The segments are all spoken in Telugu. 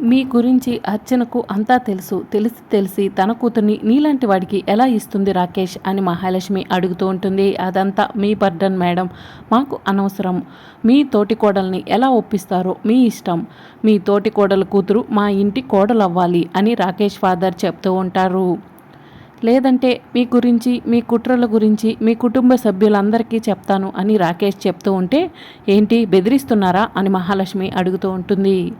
మీ గురించి అర్చనకు అంతా తెలుసు. తెలిసి తెలిసి తన కూతుర్ని నీలాంటి వాడికి ఎలా ఇస్తుంది రాకేష్ అని మహాలక్ష్మి అడుగుతూ ఉంటుంది. అదంతా మీ బర్డన్ మేడం. మాకు అనవసరం. మీ తోటి కోడల్ని ఎలా ఒప్పిస్తారో మీ ఇష్టం. మీ తోటి కోడల కూతురు మా ఇంటి కోడలు అవ్వాలి అని రాకేష్ ఫాదర్ చెప్తూ ఉంటారు. లేదంటే మీ గురించి మీ కుట్రల గురించి మీ కుటుంబ సభ్యులందరికీ చెప్తాను అని రాకేష్ చెప్తూ ఉంటే ఏంటి బెదిరిస్తున్నారా? అని మహాలక్ష్మి అడుగుతూ ఉంటుంది.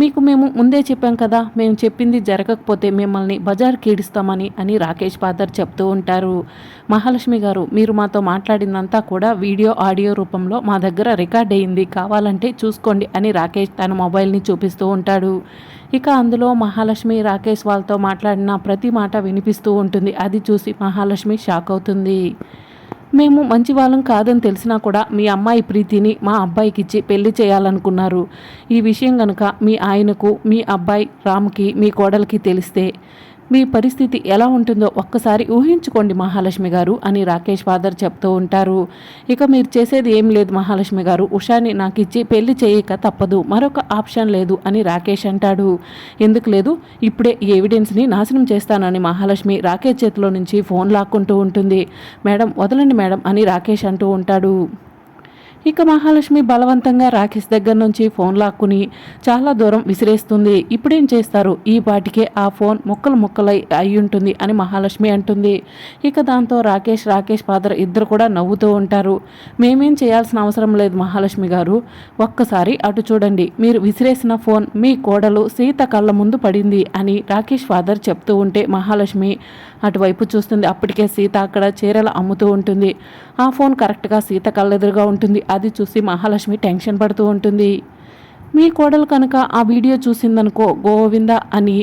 మీకు మేము ముందే చెప్పాం కదా మేము చెప్పింది జరగకపోతే మిమ్మల్ని బజార్ కీడిస్తామని అని రాకేష్ ఫాదర్ చెప్తూ ఉంటారు. మహాలక్ష్మి గారు మీరు మాతో మాట్లాడిందంతా కూడా వీడియో ఆడియో రూపంలో మా దగ్గర రికార్డ్ అయింది కావాలంటే చూసుకోండి అని రాకేష్ తన మొబైల్ని చూపిస్తూ ఉంటాడు. ఇక అందులో మహాలక్ష్మి రాకేష్ వాళ్ళతో మాట్లాడిన ప్రతి మాట వినిపిస్తూ ఉంటుంది. అది చూసి మహాలక్ష్మి షాక్ అవుతుంది. మేము మంచి వాళ్ళం కాదని తెలిసినా కూడా మీ అమ్మాయి ప్రీతిని మా అబ్బాయికి ఇచ్చి పెళ్ళి చేయాలనుకున్నారు. ఈ విషయం కనుక మీ ఆయనకు మీ అబ్బాయి రామ్కి మీ కోడలికి తెలిస్తే మీ పరిస్థితి ఎలా ఉంటుందో ఒక్కసారి ఊహించుకోండి మహాలక్ష్మి గారు అని రాకేష్ ఫాదర్ చెప్తూ ఉంటారు. ఇక మీరు చేసేది ఏం లేదు మహాలక్ష్మి గారు. ఉషాని నాకు ఇచ్చి పెళ్ళి చేయక తప్పదు. మరొక ఆప్షన్ లేదు అని రాకేష్ అంటాడు. ఎందుకు లేదు? ఇప్పుడే ఈ ఎవిడెన్స్ని నాశనం చేస్తానని మహాలక్ష్మి రాకేష్ చేతిలో నుంచి ఫోన్ లాక్కుంటూ ఉంటుంది. మేడం వదలండి మేడం అని రాకేష్ అంటూ ఉంటాడు. ఇక మహాలక్ష్మి బలవంతంగా రాకేష్ దగ్గర నుంచి ఫోన్ లాక్కుని చాలా దూరం విసిరేస్తుంది. ఇప్పుడేం చేస్తారు? ఈ పాటికే ఆ ఫోన్ ముక్కలు ముక్కలై అయి ఉంటుంది అని మహాలక్ష్మి అంటుంది. ఇక దాంతో రాకేష్ రాకేష్ ఫాదర్ ఇద్దరు కూడా నవ్వుతూ ఉంటారు. మేమేం చేయాల్సిన అవసరం లేదు మహాలక్ష్మి గారు. ఒక్కసారి అటు చూడండి. మీరు విసిరేసిన ఫోన్ మీ కోడలు సీత కళ్ళ ముందు పడింది అని రాకేష్ ఫాదర్ చెప్తూ ఉంటే మహాలక్ష్మి అటువైపు చూస్తుంది. అప్పటికే సీత అక్కడ చీరలు అమ్ముతూ ఉంటుంది. ఆ ఫోన్ కరెక్ట్గా సీత కళ్ళెదురుగా ఉంటుంది. అది చూసి మహాలక్ష్మి టెన్షన్ పడుతూ ఉంటుంది. మీ కోడలు కనుక ఆ వీడియో చూసిందనుకో గోవింద అని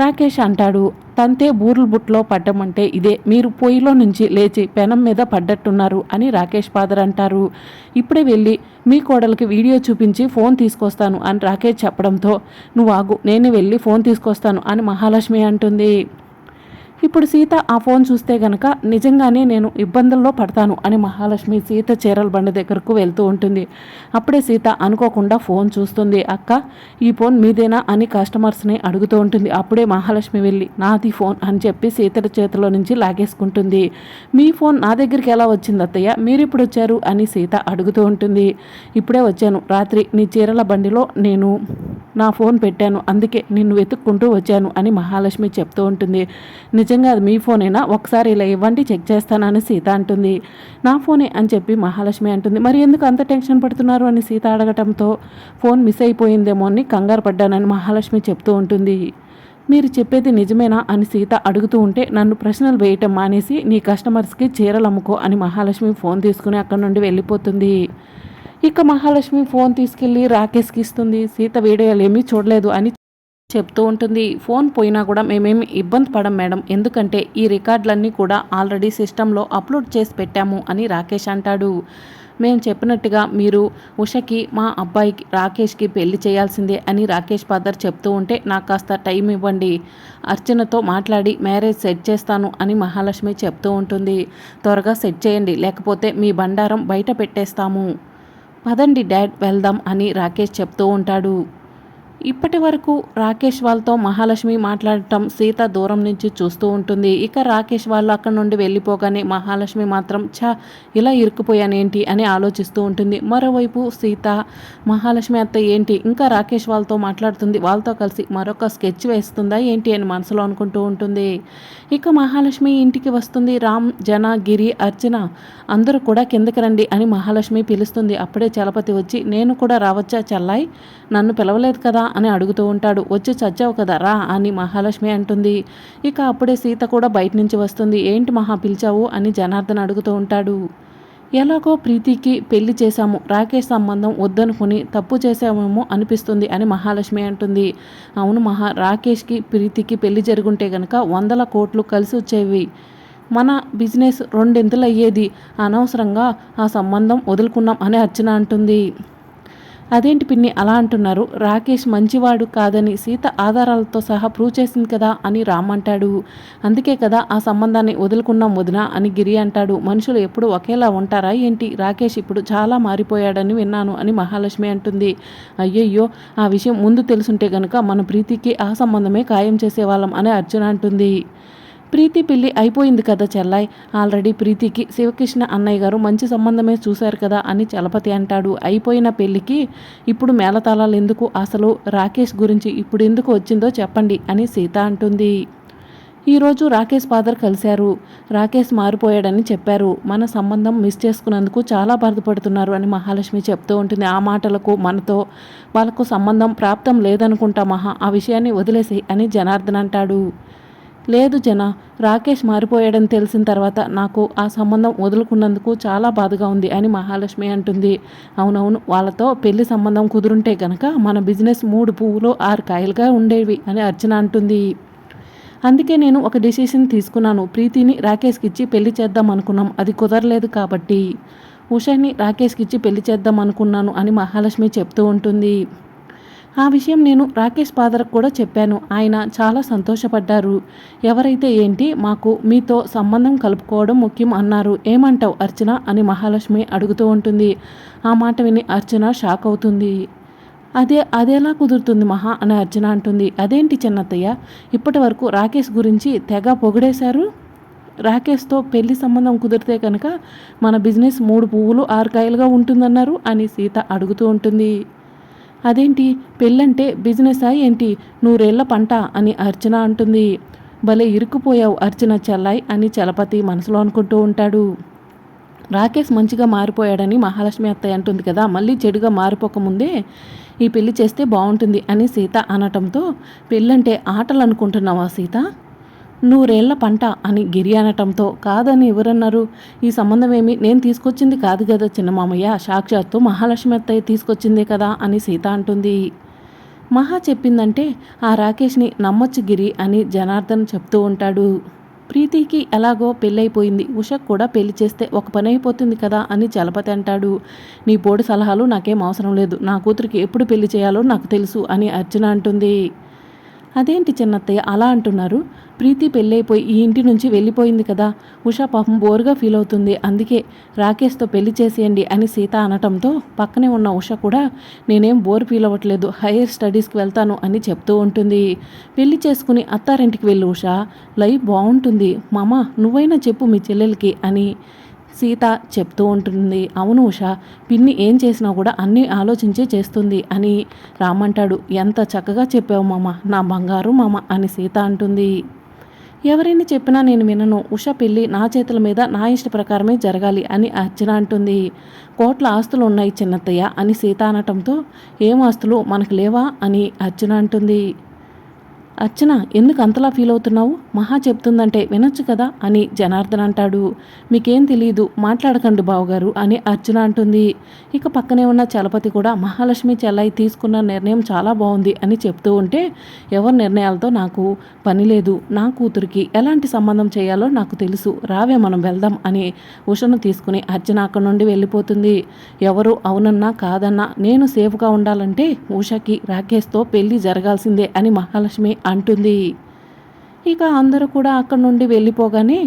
రాకేష్ అంటాడు. తంతే బూర్లు బుట్లో పడ్డమంటే ఇదే మీరు పొయ్యిలో నుంచి లేచి పెనం మీద పడ్డట్టున్నారు అని రాకేష్ ఫాదర్ అంటారు. ఇప్పుడే వెళ్ళి మీ కోడలికి వీడియో చూపించి ఫోన్ తీసుకొస్తాను అని రాకేష్ చెప్పడంతో నువ్వు ఆగు నేను వెళ్ళి ఫోన్ తీసుకొస్తాను అని మహాలక్ష్మి అంటుంది. ఇప్పుడు సీత ఆ ఫోన్ చూస్తే గనక నిజంగానే నేను ఇబ్బందుల్లో పడతాను అని మహాలక్ష్మి సీత చీరల బండి దగ్గరకు వెళ్తూ ఉంటుంది. అప్పుడే సీత అనుకోకుండా ఫోన్ చూస్తుంది. అక్క ఈ ఫోన్ మీదేనా అని కస్టమర్స్ని అడుగుతూ ఉంటుంది. అప్పుడే మహాలక్ష్మి వెళ్ళి నాది ఫోన్ అని చెప్పి సీతల చేతిలో నుంచి లాగేసుకుంటుంది. మీ ఫోన్ నా దగ్గరికి ఎలా వచ్చింది అత్తయ్య? మీరు ఇప్పుడు వచ్చారు? అని సీత అడుగుతూ ఉంటుంది. ఇప్పుడే వచ్చాను. రాత్రి నీ చీరల బండిలో నేను నా ఫోన్ పెట్టాను. అందుకే నిన్ను వెతుక్కుంటూ వచ్చాను అని మహాలక్ష్మి చెప్తూ ఉంటుంది. నిజ నిజంగా అది మీ ఫోనేనా? ఒకసారి ఇలా ఇవ్వండి చెక్ చేస్తానని సీత అంటుంది. నా ఫోనే అని చెప్పి మహాలక్ష్మి అంటుంది. మరి ఎందుకు అంత టెన్షన్ పడుతున్నారు అని సీత అడగటంతో ఫోన్ మిస్ అయిపోయిందేమో అని కంగారు పడ్డానని మహాలక్ష్మి చెప్తూ ఉంటుంది. మీరు చెప్పేది నిజమేనా అని సీత అడుగుతూ ఉంటే నన్ను ప్రశ్నలు వేయటం మానేసి నీ కస్టమర్స్కి చీరలు అమ్ముకో అని మహాలక్ష్మి ఫోన్ తీసుకుని అక్కడి నుండి వెళ్ళిపోతుంది. ఇక మహాలక్ష్మి ఫోన్ తీసుకెళ్ళి రాకేష్కి ఇస్తుంది. సీత వీడియోలు ఏమీ చూడలేదు అని చెప్తూ ఉంటుంది. ఫోన్ పోయినా కూడా మేమేమి ఇబ్బంది పడం మేడం. ఎందుకంటే ఈ రికార్డులన్నీ కూడా ఆల్రెడీ సిస్టంలో అప్లోడ్ చేసి పెట్టాము అని రాకేష్ అంటాడు. మేము చెప్పినట్టుగా మీరు ఉషకి మా అబ్బాయికి రాకేష్కి పెళ్ళి చేయాల్సిందే అని రాకేష్ ఫాదర్ చెప్తూ ఉంటే నాకు కాస్త టైం ఇవ్వండి. అర్చనతో మాట్లాడి మ్యారేజ్ సెట్ చేస్తాను అని మహాలక్ష్మి చెప్తూ ఉంటుంది. త్వరగా సెట్ చేయండి. లేకపోతే మీ బండారం బయట పెట్టేస్తాము. పదండి డాడ్ వెళ్దాం అని రాకేష్ చెప్తూ ఉంటాడు. ఇప్పటి వరకు రాకేష్ వాళ్ళతో మహాలక్ష్మి మాట్లాడటం సీత దూరం నుంచి చూస్తూ ఉంటుంది. ఇక రాకేష్ వాళ్ళు అక్కడ నుండి వెళ్ళిపోగానే మహాలక్ష్మి మాత్రం ఛా ఇలా ఇరుక్కుపోయానేంటి? అని ఆలోచిస్తూ ఉంటుంది. మరోవైపు సీత మహాలక్ష్మి అత్త ఏంటి? ఇంకా రాకేష్ వాళ్ళతో మాట్లాడుతుంది. వాళ్ళతో కలిసి మరొక స్కెచ్ వేస్తుందా ఏంటి? అని మనసులో అనుకుంటూ ఉంటుంది. ఇక మహాలక్ష్మి ఇంటికి వస్తుంది. రామ్ జన గిరి అర్చన అందరూ కూడా కిందకి రండి అని మహాలక్ష్మి పిలుస్తుంది. అప్పుడే చలపతి వచ్చి నేను కూడా రావచ్చా చల్లాయి? నన్ను పిలవలేదు కదా అని అడుగుతూ ఉంటాడు. వచ్చి చచ్చావు కదా రా అని మహాలక్ష్మి అంటుంది. ఇక అప్పుడే సీత కూడా బయట నుంచి వస్తుంది. ఏంటి మహా పిలిచావు? అని జనార్దన్ అడుగుతూ ఉంటాడు. ఎలాగో ప్రీతికి పెళ్ళి చేశాము. రాకేష్ సంబంధం వద్దనుకుని తప్పు చేసామేమో అనిపిస్తుంది అని మహాలక్ష్మి అంటుంది. అవును మహా రాకేష్కి ప్రీతికి పెళ్ళి జరుగుంటే గనక వందల కోట్లు కలిసి వచ్చేవి. మన బిజినెస్ రెండింతలు అయ్యేది అనవసరంగా ఆ సంబంధం వదులుకున్నాం అని అర్చన అంటుంది. అదేంటి పిన్ని అలా అంటున్నారు? రాకేష్ మంచివాడు కాదని సీత ఆధారాలతో సహా ప్రూవ్ చేసింది కదా అని రామ్ అంటాడు. అందుకే కదా ఆ సంబంధాన్ని వదులుకున్నాం వదిన అని గిరి అంటాడు. మనుషులు ఎప్పుడు ఒకేలా ఉంటారా ఏంటి? రాకేష్ ఇప్పుడు చాలా మారిపోయాడని విన్నాను అని మహాలక్ష్మి అంటుంది. అయ్యయ్యో ఆ విషయం ముందు తెలుసుంటే గనుక మన ప్రీతికి ఆ సంబంధమే ఖాయం చేసేవాళ్ళం అని అర్జున అంటుంది. ప్రీతి పెళ్ళి అయిపోయింది కదా చెల్లాయ్. ఆల్రెడీ ప్రీతికి శివకృష్ణ అన్నయ్య గారు మంచి సంబంధమే చూశారు కదా అని చలపతి అంటాడు. అయిపోయిన పెళ్ళికి ఇప్పుడు మేళతాళాలు ఎందుకు? అసలు రాకేష్ గురించి ఇప్పుడు ఎందుకు వచ్చిందో చెప్పండి అని సీత అంటుంది. ఈరోజు రాకేష్ ఫాదర్ కలిశారు. రాకేష్ మారిపోయాడని చెప్పారు. మన సంబంధం మిస్ చేసుకున్నందుకు చాలా బాధపడుతున్నారు అని మహాలక్ష్మి చెప్తూ ఉంటుంది. ఆ మాటలకు మనతో వాళ్ళకు సంబంధం ప్రాప్తం లేదనుకుంటా మహా. ఆ విషయాన్ని వదిలేసి అని జనార్దన్ అంటాడు. లేదు జన రాకేష్ మారిపోయాడని తెలిసిన తర్వాత నాకు ఆ సంబంధం వదులుకున్నందుకు చాలా బాధగా ఉంది అని మహాలక్ష్మి అంటుంది. అవునవును వాళ్ళతో పెళ్ళి సంబంధం కుదురుంటే గనక మన బిజినెస్ మూడు పువ్వులు ఆరు కాయలుగా ఉండేవి అని అర్చన అంటుంది. అందుకే నేను ఒక డెసిషన్ తీసుకున్నాను. ప్రీతిని రాకేష్కి ఇచ్చి పెళ్ళి చేద్దాం అనుకున్నాం. అది కుదరలేదు కాబట్టి. ఉషాని రాకేష్కి ఇచ్చి పెళ్ళి చేద్దాం అనుకున్నాను అని మహాలక్ష్మి చెప్తూ ఉంటుంది. ఆ విషయం నేను రాకేష్ ఫాదర్కి కూడా చెప్పాను. ఆయన చాలా సంతోషపడ్డారు. ఎవరైతే ఏంటి మాకు మీతో సంబంధం కలుపుకోవడం ముఖ్యం అన్నారు. ఏమంటావు అర్చన అని మహాలక్ష్మి అడుగుతూ ఉంటుంది. ఆ మాట విని అర్చన షాక్ అవుతుంది. అదే అదేలా కుదురుతుంది మహా అని అర్చన అంటుంది. అదేంటి చిన్నత్తయ్య? ఇప్పటి వరకు రాకేష్ గురించి తెగ పొగిడేశారు. రాకేష్తో పెళ్ళి సంబంధం కుదిరితే కనుక మన బిజినెస్ మూడు పువ్వులు ఆరు కాయలుగా ఉంటుందన్నారు అని సీత అడుగుతూ ఉంటుంది. అదేంటి? పెళ్ళంటే బిజినెసా ఏంటి? నూరేళ్ళ పంట అని అర్చన అంటుంది. భలే ఇరుక్కుపోయావు అర్చన చెల్లాయ్ అని చలపతి మనసులో అనుకుంటూ ఉంటాడు. రాకేష్ మంచిగా మారిపోయాడని మహాలక్ష్మి అత్తయ్య అంటుంది కదా మళ్ళీ చెడుగా మారిపోకముందే ఈ పెళ్ళి చేస్తే బాగుంటుంది అని సీత అనటంతో పెళ్ళంటే ఆటలు అనుకుంటున్నావా సీత? నూరేళ్ళ పంట అని గిరి అనటంతో కాదని ఎవరన్నారు? ఈ సంబంధం ఏమి నేను తీసుకొచ్చింది కాదు కదా చిన్నమామయ్య. సాక్షాత్తు మహాలక్ష్మి అత్తయ్య తీసుకొచ్చిందే కదా అని సీత అంటుంది. మహా చెప్పిందంటే ఆ రాకేష్ని నమ్మొచ్చు గిరి అని జనార్దన్ చెప్తూ ఉంటాడు. ప్రీతికి ఎలాగో పెళ్ళైపోయింది. ఉషకు కూడా పెళ్ళి చేస్తే ఒక పని అయిపోతుంది కదా అని చలపతి అంటాడు. నీ పోడి సలహాలు నాకేం అవసరం లేదు. నా కూతురికి ఎప్పుడు పెళ్ళి చేయాలో నాకు తెలుసు అని అర్చన అంటుంది. అదేంటి చిన్నత్తయ్య అలా అంటున్నారు? ప్రీతి పెళ్ళైపోయి ఈ ఇంటి నుంచి వెళ్ళిపోయింది కదా. ఉషా పాపం బోరుగా ఫీల్ అవుతుంది. అందుకే రాకేష్తో పెళ్ళి చేసేయండి అని సీత అనటంతో పక్కనే ఉన్న ఉష కూడా నేనేం బోర్ ఫీల్ అవ్వట్లేదు. హైయర్ స్టడీస్కి వెళ్తాను అని చెప్తూ ఉంటుంది. పెళ్ళి చేసుకుని అత్తారింటికి వెళ్ళి ఉషా. లైఫ్ బాగుంటుంది. మామ నువ్వైనా చెప్పు మీ చెల్లెలకి అని సీత చెప్తూ ఉంటుంది అవును ఉషా పిన్ని ఏం చేసినా కూడా అన్నీ ఆలోచించే చేస్తుంది అని రామంటాడు. ఎంత చక్కగా చెప్పావు మామ నా బంగారు మామ అని సీత అంటుంది. ఎవరైనా చెప్పినా నేను వినను ఉష పెళ్ళి నా చేతుల మీద నా ఇష్ట ప్రకారమే జరగాలి అని అర్చన అంటుంది. కోట్ల ఆస్తులు ఉన్నాయి చిన్నత్తయ్య అని సీత అనటంతో ఏం ఆస్తులు మనకు లేవా అని అర్చన అంటుంది. అర్చన ఎందుకు అంతలా ఫీల్ అవుతున్నావు? మహా చెప్తుందంటే వినొచ్చు కదా అని జనార్దన్ అంటాడు. మీకేం తెలియదు మాట్లాడకండి బావగారు అని అర్చన అంటుంది. ఇక పక్కనే ఉన్న చలపతి కూడా మహాలక్ష్మి చెల్లయ్య తీసుకున్న నిర్ణయం చాలా బాగుంది అని చెప్తూ ఉంటే ఎవరి నిర్ణయాలతో నాకు పని లేదు నా కూతురికి ఎలాంటి సంబంధం చేయాలో నాకు తెలుసు రావే మనం వెళ్దాం అని ఉషను తీసుకుని అర్చన అక్కడి నుండి వెళ్ళిపోతుంది. ఎవరు అవునన్నా కాదన్నా నేను సేఫ్గా ఉండాలంటే ఉషకి రాకేష్తో పెళ్ళి జరగాల్సిందే అని మహాలక్ష్మి అంటుంది. ఇక అందరూ కూడా అక్కడి నుండి వెళ్ళిపోగానే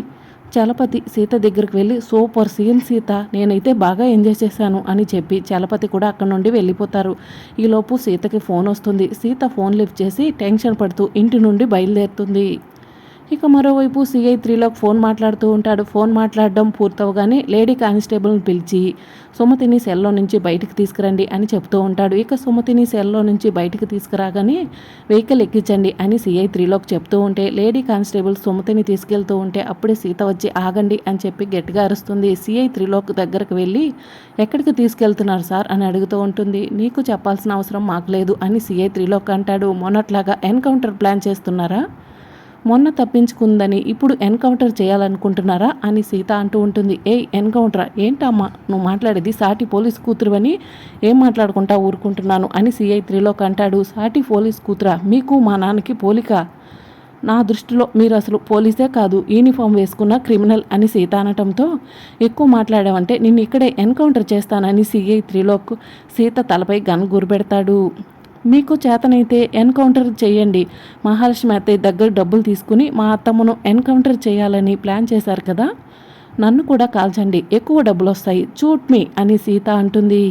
చలపతి సీత దగ్గరికి వెళ్ళి సూపర్ సీన్ సీత నేనైతే బాగా ఎంజాయ్ చేశాను అని చెప్పి చలపతి కూడా అక్కడ నుండి వెళ్ళిపోతారు. ఈలోపు సీతకి ఫోన్ వస్తుంది. సీత ఫోన్ లిఫ్ట్ చేసి టెన్షన్ పడుతూ ఇంటి నుండి బయలుదేరుతుంది. ఇక మరోవైపు సిఐ త్రీలోకి ఫోన్ మాట్లాడుతూ ఉంటాడు. ఫోన్ మాట్లాడడం పూర్తవగానే లేడీ కానిస్టేబుల్ని పిలిచి సుమతిని సెల్లో నుంచి బయటికి తీసుకురండి అని చెప్తూ ఉంటాడు. ఇక సుమతిని సెల్లో నుంచి బయటికి తీసుకురాగానే వెహికల్ ఎక్కించండి అని సిఐ త్రీలోకి చెప్తూ ఉంటే లేడీ కానిస్టేబుల్ సుమతిని తీసుకెళ్తూ ఉంటే అప్పుడే సీత వచ్చి ఆగండి అని చెప్పి గట్టిగా అరుస్తుంది. సిఐ త్రీలోక్ దగ్గరకు వెళ్ళి ఎక్కడికి తీసుకెళ్తున్నారు సార్? అని అడుగుతూ ఉంటుంది. నీకు చెప్పాల్సిన అవసరం మాకు లేదు అని సిఐ త్రీలోక్ అంటాడు. మొన్నట్లాగా ఎన్కౌంటర్ ప్లాన్ చేస్తున్నారా? మొన్న తప్పించుకుందని ఇప్పుడు ఎన్కౌంటర్ చేయాలనుకుంటున్నారా అని సీత అంటూ ఉంటుంది. ఏ ఎన్కౌంటరా? ఏంటమ్మా? నువ్వు మాట్లాడేది సాటి పోలీస్ కూతురువని ఏం మాట్లాడుకుంటా ఊరుకుంటున్నాను అని సిఐ త్రిలోక్ అంటాడు. సాటి పోలీస్ కూతురా? మీకు మా నాన్నకి పోలిక? నా దృష్టిలో మీరు అసలు పోలీసే కాదు యూనిఫామ్ వేసుకున్న క్రిమినల్ అని సీత అనటంతో ఎక్కువ మాట్లాడావంటే నిన్ను ఇక్కడే ఎన్కౌంటర్ చేస్తానని సిఐ త్రిలోక్ సీత తలపై గన్ గురిపెడతాడు. మీకు చేతనైతే ఎన్కౌంటర్ చేయండి. మహాలక్ష్మి అత్తయ్య దగ్గర డబ్బులు తీసుకుని మా అత్తమ్మను ఎన్కౌంటర్ చేయాలని ప్లాన్ చేశారు కదా. నన్ను కూడా కాల్చండి. ఎక్కువ డబ్బులు వస్తాయి చూట్ మీ అని సీత అంటుంది.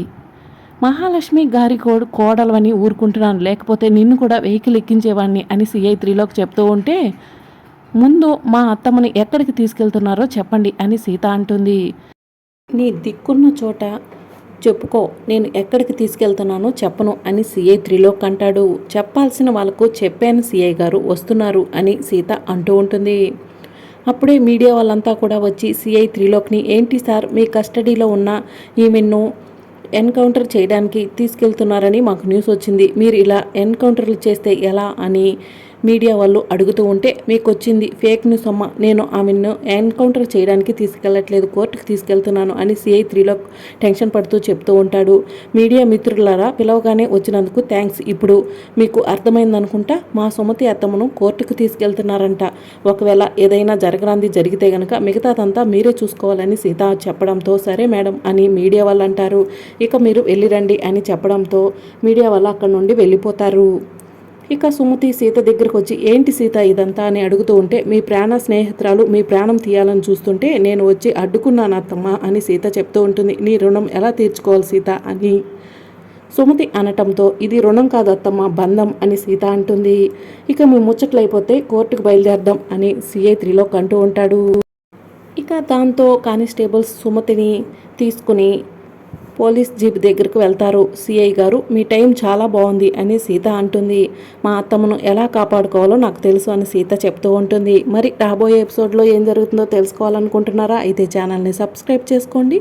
మహాలక్ష్మి గారి కోడు కోడలవని ఊరుకుంటున్నాను. లేకపోతే నిన్ను కూడా వెహికల్ ఎక్కించేవాడిని అని సిఐ త్రీలోకి చెప్తూ ఉంటే ముందు మా అత్తమ్మని ఎక్కడికి తీసుకెళ్తున్నారో చెప్పండి అని సీత అంటుంది. నీ దిక్కున్న చోట చెప్పుకో నేను ఎక్కడికి తీసుకెళ్తున్నానో చెప్పను అని సిఐ త్రిలోక్ అంటాడు. చెప్పాల్సిన వాళ్ళకు చెప్పాను సీఐ గారు వస్తున్నారు అని సీత అంటూ ఉంటుంది. అప్పుడే మీడియా వాళ్ళంతా కూడా వచ్చి సిఐ త్రిలోక్ని ఏంటి సార్ మీ కస్టడీలో ఉన్న ఈమెను ఎన్కౌంటర్ చేయడానికి తీసుకెళ్తున్నారని మాకు న్యూస్ వచ్చింది. మీరు ఇలా ఎన్కౌంటర్లు చేస్తే ఎలా? అని మీడియా వాళ్ళు అడుగుతూ ఉంటే మీకు వచ్చింది ఫేక్ న్యూస్ అమ్మ నేను ఆమెను ఎన్కౌంటర్ చేయడానికి తీసుకెళ్ళట్లేదు కోర్టుకు తీసుకెళ్తున్నాను అని సిఐ త్రీలో టెన్షన్ పడుతూ చెప్తూ ఉంటాడు. మీడియా మిత్రులారా పిలవగానే వచ్చినందుకు థ్యాంక్స్ ఇప్పుడు మీకు అర్థమైందనుకుంటా మా సుమతి అత్తమ్మను కోర్టుకు తీసుకెళ్తున్నారంట. ఒకవేళ ఏదైనా జరగరాంది జరిగితే గనక మిగతాదంతా మీరే చూసుకోవాలని సీత చెప్పడంతో సరే మేడం అని మీడియా వాళ్ళు అంటారు ఇక మీరు వెళ్ళిరండి అని చెప్పడంతో మీడియా వాళ్ళు అక్కడ నుండి వెళ్ళిపోతారు. ఇక సుమతి సీత దగ్గరకు వచ్చి ఏంటి సీత ఇదంతా? అని అడుగుతూ ఉంటే మీ ప్రాణ స్నేహితురాలు మీ ప్రాణం తీయాలని చూస్తుంటే నేను వచ్చి అడ్డుకున్నాను అత్తమ్మ అని సీత చెప్తూ ఉంటుంది. నీ రుణం ఎలా తీర్చుకోవాలి సీత? అని సుమతి అనటంతో ఇది రుణం కాదు అత్తమ్మ బంధం అని సీత అంటుంది. ఇక మీ ముచ్చట్లయిపోతే కోర్టుకు బయలుదేరదాం అని సిఐ త్రీలో కంటూ ఉంటాడు. ఇక దాంతో కానిస్టేబుల్స్ సుమతిని తీసుకుని పోలీస్ జీప్ దగ్గరకు వెళ్తారు. సిఐ గారు మీ టైం చాలా బాగుంది అని సీత అంటుంది. మా అత్తమ్మను ఎలా కాపాడుకోవాలో నాకు తెలుసు అని సీత చెప్తూ ఉంటుంది. మరి రాబోయే ఎపిసోడ్లో ఏం జరుగుతుందో తెలుసుకోవాలనుకుంటున్నారా? అయితే ఛానల్ని సబ్స్క్రైబ్ చేసుకోండి.